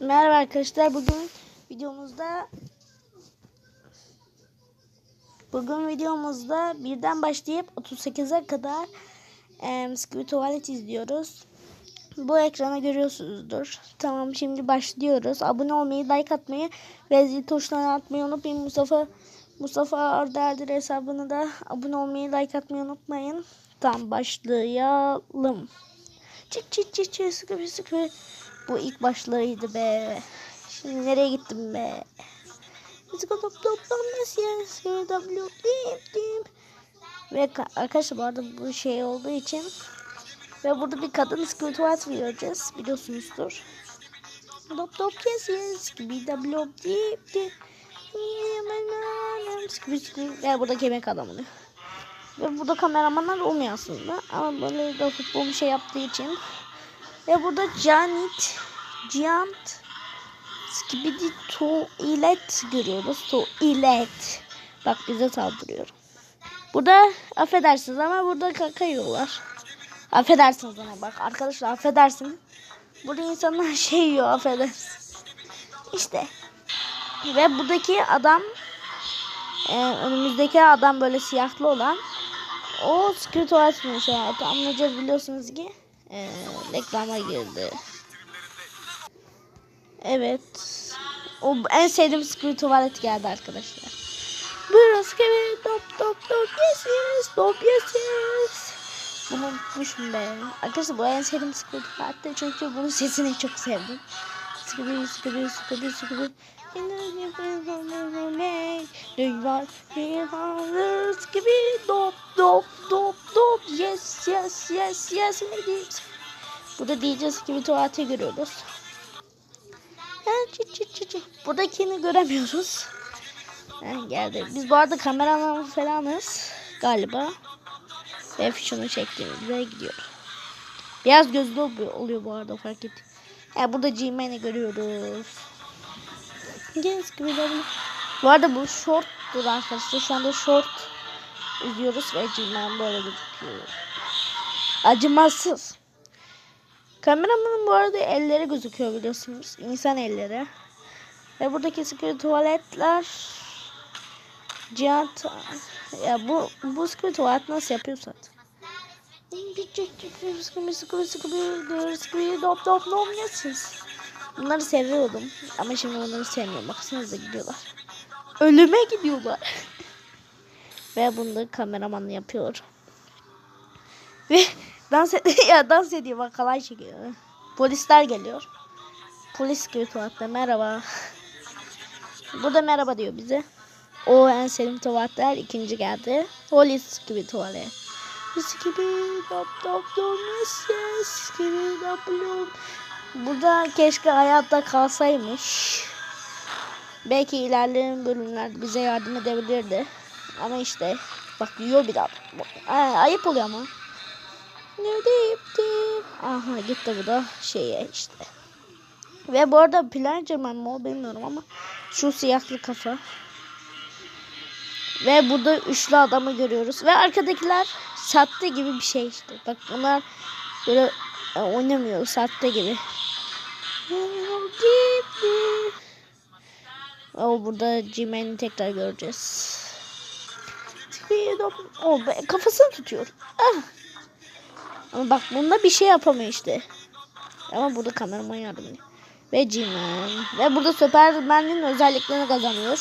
Merhaba arkadaşlar. Bugün videomuzda Bugün videomuzda birden başlayıp 38'e kadar e, Squid Tuvalet izliyoruz. Bu ekrana görüyorsunuzdur. Tamam şimdi başlıyoruz. Abone olmayı, like atmayı ve zil tuşlarını atmayı unutmayın. Mustafa Mustafa Arderdir hesabını da abone olmayı, like atmayı unutmayın. Tamam başlayalım. Çık çık çık çık sıkı sıkı. Bu ilk başlarıydı be. Şimdi nereye gittim be? Sıkı top top top nasıl sıkı W dip dip. Ve ka- arkadaşlar bu arada bu şey olduğu için ve burada bir kadın skirtuat göreceğiz biliyorsunuzdur. Top top yes yes gibi. Sıkı sıkı. Yani burada yemek adamı. Ve burada kameramanlar olmuyor aslında. Ama böyle de futbol bir şey yaptığı için. Ve burada Janet, Giant, Skibidi Toilet görüyoruz. Toilet. Bak bize saldırıyor. Burada affedersiniz ama burada kaka yiyorlar. Affedersiniz ama bak arkadaşlar affedersin. Burada insanlar şey yiyor affedersiniz. İşte. Ve buradaki adam e, önümüzdeki adam böyle siyahlı olan o Secret Watch'mış ya. Anlayacağız biliyorsunuz ki. Ee, reklama girdi. Evet. O en sevdiğim Secret Tuvalet geldi arkadaşlar. Burası gibi top top top yes yes top yes yes. Bunu unutmuşum be. Arkadaşlar bu en sevdiğim Secret Tuvalet'te çünkü bunun sesini çok sevdim. Scooby Scooby Scooby Scooby Scooby dop dop dop dop yes yes yes yes ladies. Burada diyeceğiz gibi tuvalete görüyoruz. Buradakini göremiyoruz. Ha, geldi. Biz bu arada kameraman falanız galiba. Ve şunu çektiğimizde gidiyor. Biraz gözlü oluyor, bu arada fark ettim. Ya burada G-Man'i görüyoruz. Gibi de Bu arada bu short'tur arkadaşlar. Şu anda short izliyoruz ve G-Man böyle gözüküyor. Acımasız. Kameramanın bu arada elleri gözüküyor biliyorsunuz. İnsan elleri. Ve buradaki sıkı tuvaletler Cihat ya bu bu sıkı tuvalet nasıl yapıyorsa Bunları seviyordum ama şimdi onları sevmiyorum. Baksanıza gidiyorlar. Ölüme gidiyorlar. Ve bunu da kameraman yapıyor. Ve dans ed ya dans ediyor bak halay çekiyor. Polisler geliyor. Polis gibi tuvaletle merhaba. Burada merhaba diyor bize. O en sevdiğim tuvaletler ikinci geldi. Polis gibi tuvalet. Mis gibi dop dop dop mis gibi dop dop. Burada keşke hayatta kalsaymış. Belki ilerleyen bölümlerde bize yardım edebilirdi. Ama işte bak yiyor bir daha. Ay, ayıp oluyor ama. Ne deyip deyip. Aha gitti bu da şeye işte. Ve bu arada Plangerman mı o bilmiyorum ama şu siyahlı kafa. Ve burada üçlü adamı görüyoruz. Ve arkadakiler sattı gibi bir şey işte. Bak bunlar böyle e, oynamıyor sattı gibi. O burada G-Man'i tekrar göreceğiz. O be, kafasını tutuyor. Ah. Ama bak bunda bir şey yapamıyor işte. Ama burada kameraman yardım ediyor. Ve G-Man. Ve burada Superman'in özelliklerini kazanıyor.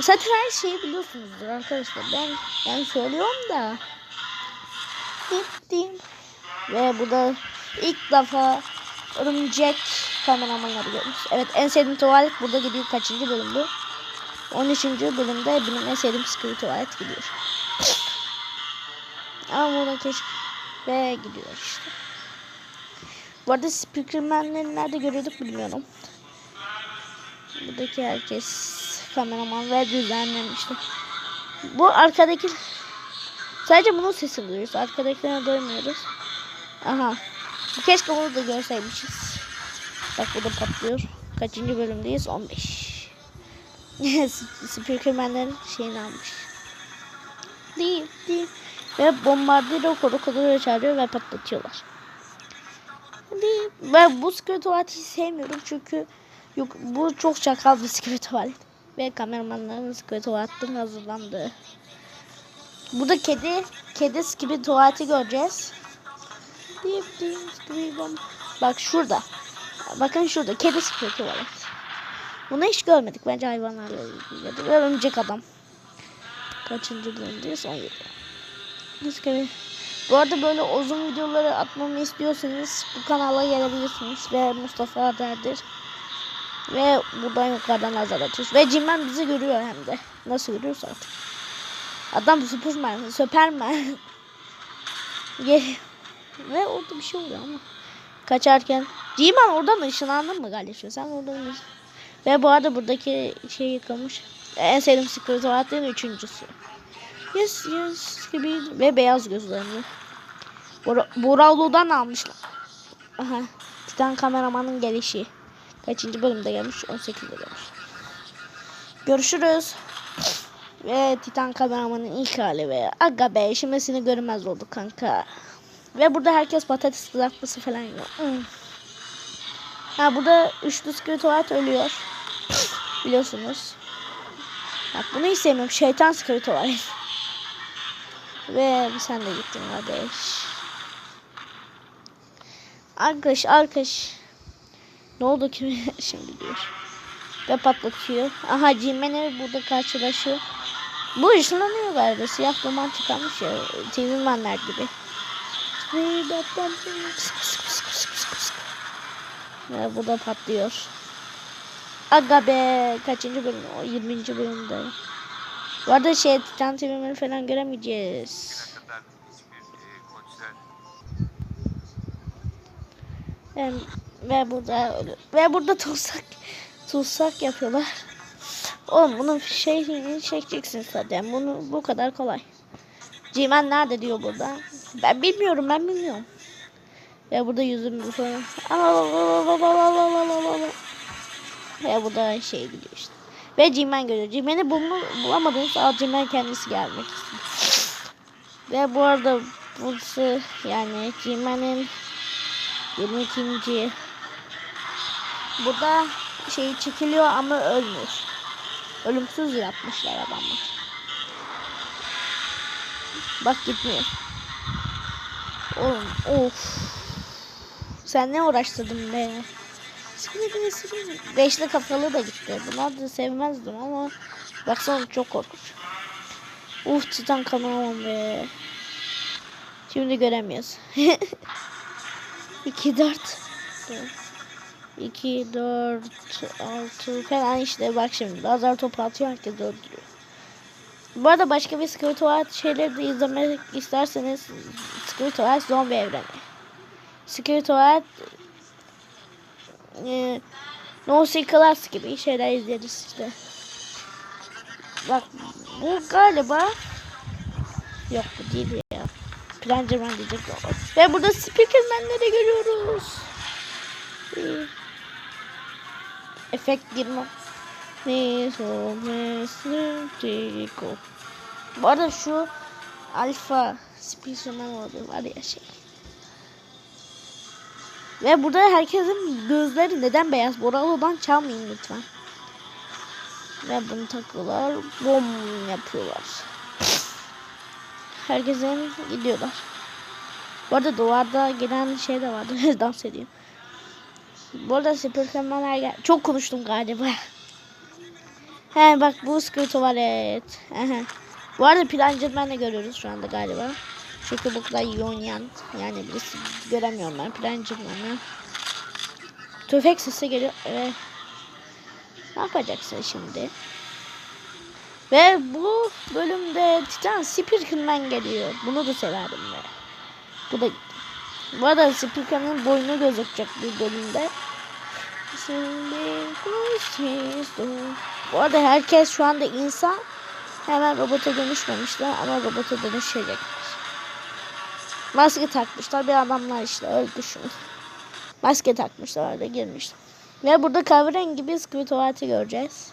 Zaten her şeyi biliyorsunuzdur arkadaşlar. Ben ben söylüyorum da. Gittim. Ve burada ilk defa örümcek kameramanları görüyoruz. Evet en sevdiğim tuvalet burada gidiyor. Kaçıncı bölüm bu? 13. bölümde benim en sevdiğim sıkıntı tuvalet gidiyor. Ama burada keşke ve gidiyor işte. Bu arada Speakerman'leri nerede görüyorduk bilmiyorum. Buradaki herkes kameraman ve düzenlemişti. Bu arkadaki sadece bunun sesini duyuyoruz. Arkadakilerini duymuyoruz. Aha. Keşke onu da görseymişiz. Bak bu da patlıyor. Kaçıncı bölümdeyiz? 15. Speakerman'lerin şeyini almış. Değil, değil. Ve bombardiro koru çağırıyor ve patlatıyorlar. Hadi. Ben bu secret sevmiyorum çünkü yok bu çok çakal bir secret. Ve kameramanların secret tuvaletinin hazırlandı. Burada kedi, kedi gibi tuvaleti göreceğiz. Bak şurada. Bakın şurada kedi gibi tuvalet. Bunu hiç görmedik. Bence hayvanlarla ilgili. Örümcek adam. Kaçıncı bölümdeyiz? 17. Biz gibi. Bu arada böyle uzun videoları atmamı istiyorsanız bu kanala gelebilirsiniz. Ve Mustafa derdir. Ve buradan yukarıdan nazar atıyoruz. Ve Cimen bizi görüyor hem de. Nasıl görüyorsa artık. Adam Superman, Superman. Gel. Ve orada bir şey oluyor ama. Kaçarken. Cimen oradan ışınlandın mı kardeşim? Sen oradan mı? Ve bu arada buradaki şey yıkamış. En sevdiğim Secret Tuvalet'in üçüncüsü. Yes yes gibi ve beyaz gözlerini. Bora, Boralo'dan almışlar. Aha. Titan kameramanın gelişi. Kaçıncı bölümde gelmiş? 18'de gelmiş. Görüşürüz. Ve Titan kameramanın ilk hali ve aga be şimdi görmez oldu kanka. Ve burada herkes patates kızartması falan yiyor. Hmm. Ha burada üçlü Secret Tuvalet ölüyor. Biliyorsunuz. Bak bunu hiç sevmiyorum. Şeytan Tuvalet. Ve sen de gittin kardeş. Arkadaş arkadaş. Ne oldu ki şimdi diyor. Ve patlatıyor. Aha Cimen'i burada karşılaşıyor. Bu ışınlanıyor galiba. Siyah duman çıkarmış ya. TV Manler gibi. Ve bu da patlıyor. Aga be. Kaçıncı bölüm? O 20. bölümde. Bu arada şey Titan TV'ni falan göremeyeceğiz. Ve, ve burada ve burada tutsak tutsak yapıyorlar. Oğlum bunun şeyini çekeceksin zaten. Bunu bu kadar kolay. Cimen nerede diyor burada. Ben bilmiyorum ben bilmiyorum. Ve burada yüzüm falan. Ve burada şey gidiyor işte. Ve Cimen görüyor. Cimen'i bulma, bulamadığınız zaman Cimen kendisi gelmek istiyor. Ve bu arada burası yani Cimen'in 22. Burada şey çekiliyor ama ölmüyor. Ölümsüz yapmışlar adamlar. Bak gitmiyor. Oğlum of. Sen ne uğraştırdın be? Sıkıntı. Beşli kafalı da gitti. Bunlar da sevmezdim ama baksana çok korkunç. Uf titan kameraman be. Şimdi göremiyoruz. 2 4 2 4 6 falan işte bak şimdi lazer topu atıyor herkes öldürüyor. Bu arada başka bir Secret Tuvalet şeyleri de izlemek isterseniz Secret Tuvalet zombi evreni. Secret Tuvalet e, No Class gibi şeyler izleriz işte. Bak bu galiba yok bu değil ya. Plancerman diyecek Ve burada Speakerman'leri görüyoruz. Ee, Efekt girme. Meso, meso, Bu arada şu alfa Speakerman oluyor var ya şey. Ve burada herkesin gözleri neden beyaz? Boralo'dan çalmayın lütfen. Ve bunu takıyorlar. Bom yapıyorlar. Herkesin gidiyorlar. Bu arada duvarda gelen şey de vardı. Dans ediyor. Bu arada Superman'ler gel. Çok konuştum galiba. He bak bu Secret Tuvalet. Bu arada Plancı'dan de görüyoruz şu anda galiba. Bu kadar iyi oynayan yani birisi göremiyorum ben Plancı'dan. Tüfek sesi geliyor. Evet. Ne yapacaksın şimdi? Ve bu bölümde Titan Speakerman geliyor. Bunu da severdim be. Bu da bu arada Speakerman'ın boynu gözükecek bir bölümde. Bu arada herkes şu anda insan hemen robota dönüşmemişler ama robota dönüşecekler. Maske takmışlar bir adamlar işte öyle düşün. Maske takmışlar orada girmişler. Ve burada kahverengi bir Squid tuvaleti göreceğiz.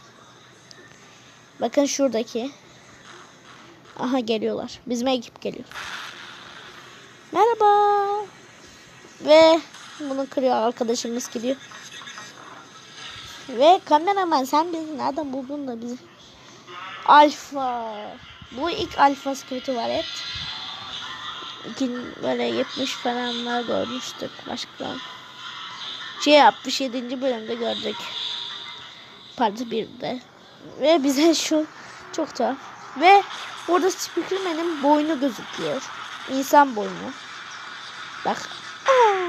Bakın şuradaki. Aha geliyorlar. Bizim ekip geliyor. Merhaba. Ve Bunu kırıyor arkadaşımız gidiyor. Ve kameraman sen bizi nereden buldun da bizi? Alfa. Bu ilk alfa skripti var evet. Böyle 70 falanlar görmüştük başka. Şey 67. bölümde gördük. Part 1'de. Ve bize şu çok tuhaf. Ve burada Spiderman'in boynu gözüküyor. İnsan boynu. Bak. Aa!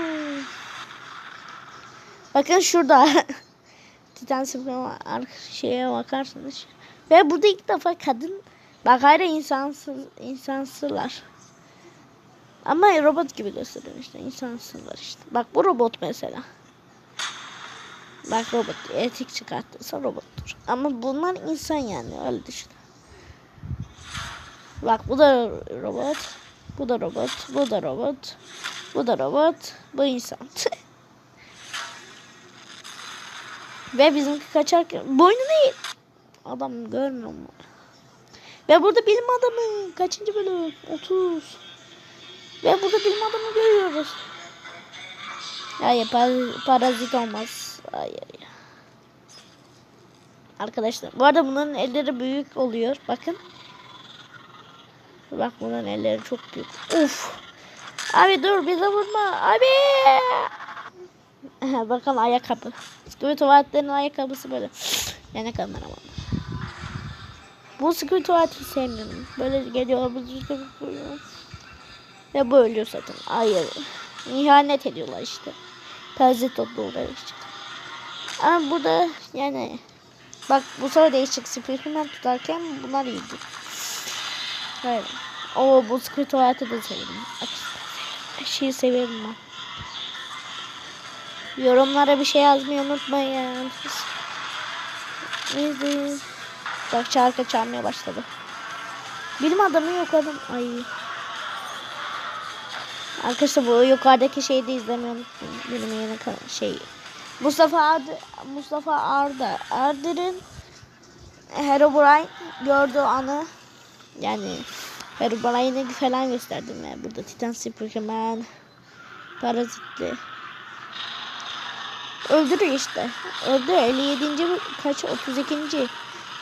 Bakın şurada. Titan ar- şeye bakarsınız. Ve burada ilk defa kadın bak hayır insansız insansızlar. Ama robot gibi gösteriyor işte insansızlar işte. Bak bu robot mesela. Bak robot etik çıkarttıysa robottur. Ama bunlar insan yani öyle düşün. Bak bu da robot. Bu da robot. Bu da robot. Bu da robot. Bu insan. Ve bizimki kaçarken boynu değil. Adam görmüyor mu? Ve burada bilim adamı kaçıncı bölüm? 30. Ve burada bilim adamı görüyoruz. Hayır par- parazit olmaz. Hayır ya. Arkadaşlar bu arada bunların elleri büyük oluyor. Bakın. Bak bunların elleri çok büyük. Uf. Abi dur bize vurma. Abi. Bakın ayakkabı. Sıkıntı tuvaletlerin ayakkabısı böyle. Yani kameraman. Bu sıkıntı tuvaleti sevmiyorum. Böyle geliyor. Ve bu ölüyor zaten. Hayır. İhanet ediyorlar işte. Parazit oluyorlar işte. Ama burada yani bak bu sefer değişik Spiderman tutarken bunlar iyiydi. Hayır. O bu sıkıntı tuvaleti de severim. Her şeyi severim ben. Yorumlara bir şey yazmayı unutmayın. Neyse. Bak şarkı çalmaya başladı. Bilim adamı yok adam. Ay. Arkadaşlar bu yukarıdaki şeyi de unutmayın. Benim yeni şey. Mustafa Ardı, Mustafa Arda. Ardır'ın Herobrine gördüğü anı yani Herobrine'i falan gösterdim ya. Burada Titan Superman parazitli öldürüyor işte. Öldü 57. bö- kaç 32.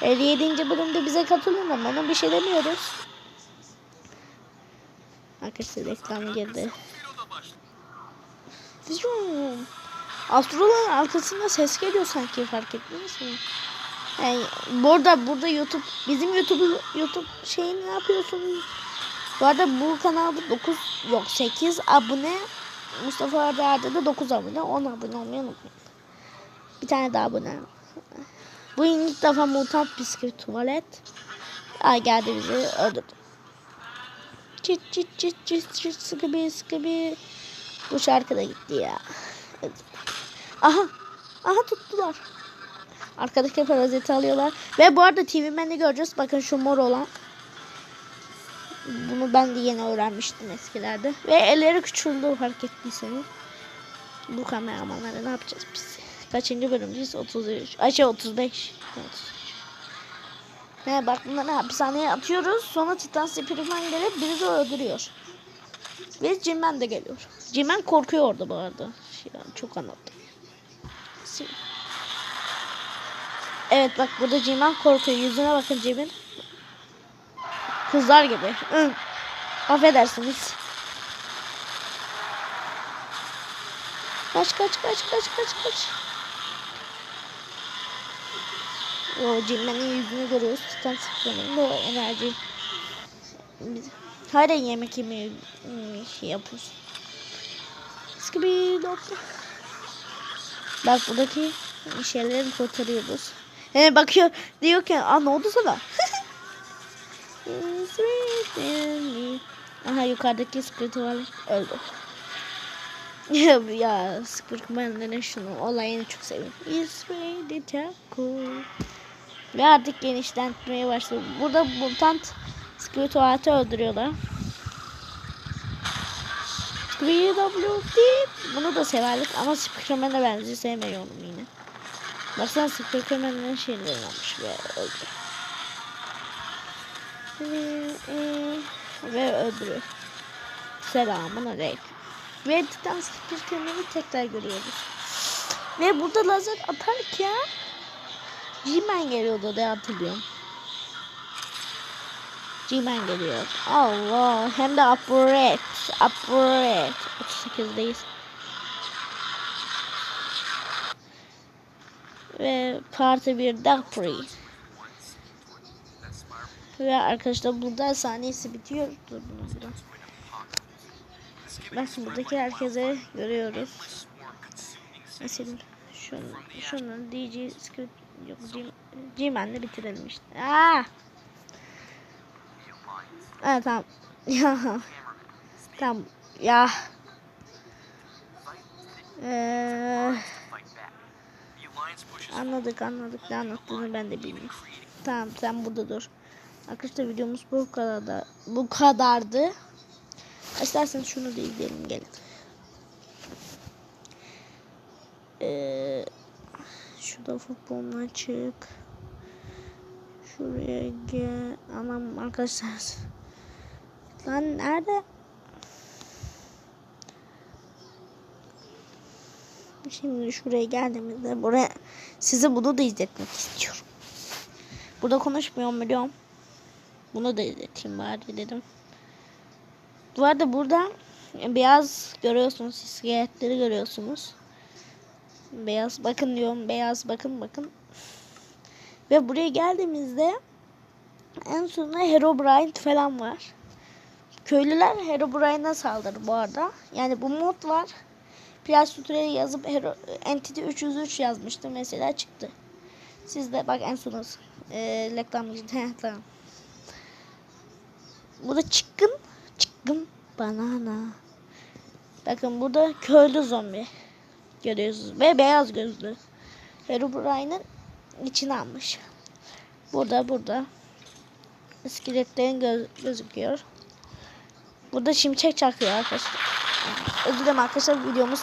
57. bölümde bize katılın ama ona bir şey demiyoruz. Arkadaşlar reklam girdi. Vizyon. Astroların arkasında ses geliyor sanki fark ettiniz mi? Yani burada burada YouTube bizim YouTube YouTube şeyi ne yapıyorsunuz? Bu arada bu kanalda 9 yok 8 abone Mustafa Arda da 9 abone 10 abone olmayı unutmayın. Bir tane daha abone. Bu ilk defa mutant bisküvi tuvalet. Aa, geldi bizi öldürdü. Çıt çıt çıt çıt çıt sıkıbi sıkıbi. Bu şarkı da gitti ya. Aha. Aha tuttular. Arkadaki paraziti alıyorlar. Ve bu arada TV Man'i göreceğiz. Bakın şu mor olan. Bunu ben de yeni öğrenmiştim eskilerde. Ve elleri küçüldü fark ettiyseniz. Bu kameramanlara ne yapacağız biz? Kaçıncı bölümdeyiz? 33. Ay şey 35. 33. He bak bunları hapishaneye atıyoruz. Sonra Titan Spiderman gelip bizi öldürüyor. Ve Cimen de geliyor. Cimen korkuyor orada bu arada. Şey, çok anlattım. Evet bak burada Cimen korkuyor. Yüzüne bakın Cimen. Kızlar gibi. Affedersiniz. Kaç kaç kaç kaç kaç kaç. O Cimen'in yüzünü görüyoruz. Titan Spiderman'ın da enerji. Biz hala yemek yemeyi ım, şey yapıyoruz. Skibi doktor. Bak buradaki şeyleri kurtarıyoruz. He bakıyor diyor ki aa ne oldu sana? Aha yukarıdaki spiritual öldü. ya, ya Spiderman'ların şunu olayını çok seviyorum. It's really cool. Ve artık genişletmeye başladı. Burada mutant Squirtle'ı öldürüyorlar. WWD bunu da severdik ama Spiderman'e benziyor sevmiyorum yine. Baksana Spiderman'ın şeyleri olmuş ve öldü. Ve, e, öldürüyor. Selamun aleyküm. Ve Titan skill'ini tekrar görüyoruz. Ve burada lazer atarken G-Man geliyordu diye hatırlıyorum. G-Man geliyor. Allah. Hem de upgrade. Upgrade. 38'deyiz. Ve parti bir Dark Free. Ve arkadaşlar burada saniyesi bitiyor. Dur bunu buradan. Bak buradaki herkese görüyoruz. Mesela şunu, şunu DJ script yok G-Man'le bitirelim işte. Aa! Evet tamam. Ya. Tamam. Ya. Ee, anladık anladık ne anlattığını ben de bilmiyorum. Tamam sen burada dur. Arkadaşlar videomuz bu kadar da bu kadardı. İsterseniz şunu da izleyelim gelin. Ee, şurada futbolun açık. Şuraya gel. Anam arkadaşlar. Lan nerede? Şimdi şuraya geldiğimizde buraya size bunu da izletmek istiyorum. Burada konuşmuyorum biliyorum. Bunu da izleteyim bari dedim. Bu arada burada beyaz görüyorsunuz. iskeletleri görüyorsunuz. Beyaz bakın diyorum. Beyaz bakın bakın. Ve buraya geldiğimizde en sonunda Herobrine falan var. Köylüler Herobrine'a saldırır bu arada. Yani bu mod var. Play Tutorial'e yazıp Hero, Entity 303 yazmıştım mesela çıktı. Siz de bak en sonu e, reklam girdi. tamam. Bu da çıkkın. Çıkkın banana. Bakın burada köylü zombi. Görüyorsunuz. Ve beyaz gözlü. Herobrine'ın içine almış. Burada burada. İskeletlerin göz, gözüküyor. Burada şimşek çakıyor arkadaşlar. Özür dilerim arkadaşlar videomuz